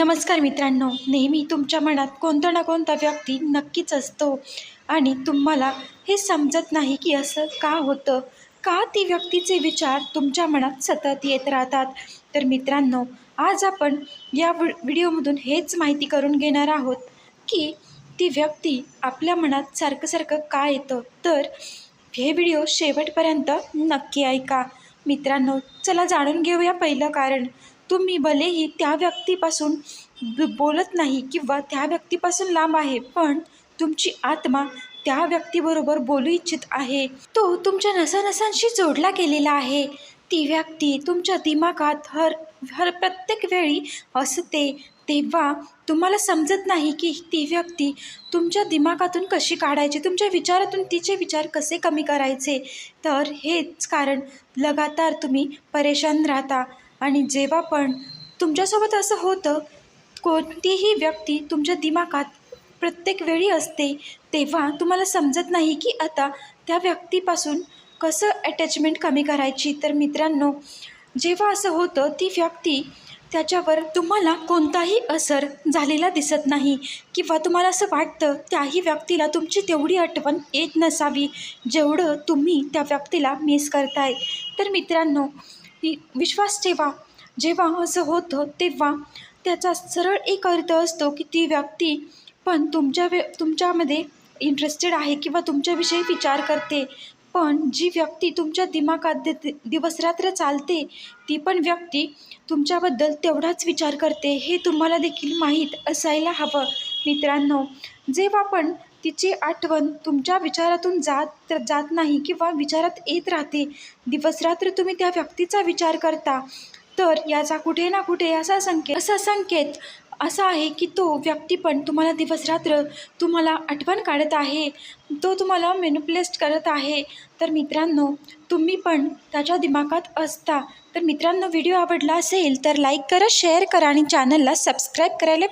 नमस्कार मित्रांनो. नेहमी तुमच्या मनात कोणता ना कोणता व्यक्ती नक्कीच असतो. आणि तुम्हाला हे समजत नाही की असं का होतं. का ती व्यक्तीचे विचार तुमच्या मनात सतत येत राहतात? तर मित्रांनो आज आपण या व्हि व्हिडिओमधून हेच माहिती करून घेणार आहोत की ती व्यक्ती आपल्या मनात सारखं सारखं का येतं? तर हे व्हिडिओ शेवटपर्यंत नक्की ऐका. मित्रांनो चला जाणून घेऊया पहिलं कारण. तुम्ही भलेही त्या व्यक्तीपासून बोलत नाही किंवा त्या व्यक्तीपासून लांब आहे पण तुमची आत्मा त्या व्यक्तीबरोबर बोलू इच्छित आहे. तो तुमच्या नसानसांशी जोडला गेलेला आहे. ती व्यक्ती तुमच्या दिमागात हर हर प्रत्येक वेळी असते तेव्हा तुम्हाला समजत नाही की ती व्यक्ती तुमच्या दिमागातून कशी काढायची तुमच्या विचारातून तिचे विचार कसे कमी करायचे. तर हेच कारण लगातार तुम्ही परेशान राहता. आणि जेव्हा पण तुमच्यासोबत असं होतं कोणतीही व्यक्ती तुमच्या दिमागात प्रत्येक वेळी असते तेव्हा तुम्हाला समजत नाही की आता त्या व्यक्तीपासून कसं अटॅचमेंट कमी करायची. तर मित्रांनो जेव्हा असं होतं ती व्यक्ती त्याच्यावर तुम्हाला कोणताही असर झालेला दिसत नाही किंवा तुम्हाला असं वाटतं त्याही व्यक्तीला तुमची तेवढी आठवण येत नसावी जेवढं तुम्ही त्या व्यक्तीला मिस करताय. तर मित्रांनो विश्वास ठेवा. जेव्हा असं होतं तेव्हा त्याचा सरळ एक अर्थ असतो की ती व्यक्ती पण तुमच्या वे तुमच्यामध्ये इंटरेस्टेड आहे किंवा तुमच्याविषयी विचार करते. पण जी व्यक्ती तुमच्या दिमागात दि दिवसरात्र चालते ती पण व्यक्ती तुमच्याबद्दल तेवढाच विचार करते. हे तुम्हाला देखील माहीत असायला हवं. मित्रांनो जेव्हा आपण तिची आठवण तुमच्या विचारातून जात जात नाही किंवा विचारात येत राहते. दिवसरात्र तुम्ही त्या व्यक्तीचा विचार करता. तर याचा कुठे ना कुठे असा संकेत असा संकेत असा आहे की तो व्यक्ती पण तुम्हाला दिवसरात्र तुम्हाला आठवण काढत आहे. तो तुम्हाला मेनुप्लेस्ट करत आहे. तर मित्रांनो तुम्ही पण त्याच्या दिमागात असता. तर मित्रांनो व्हिडिओ आवडला असेल तर लाईक करा शेअर करा आणि चॅनलला सबस्क्राईब करायला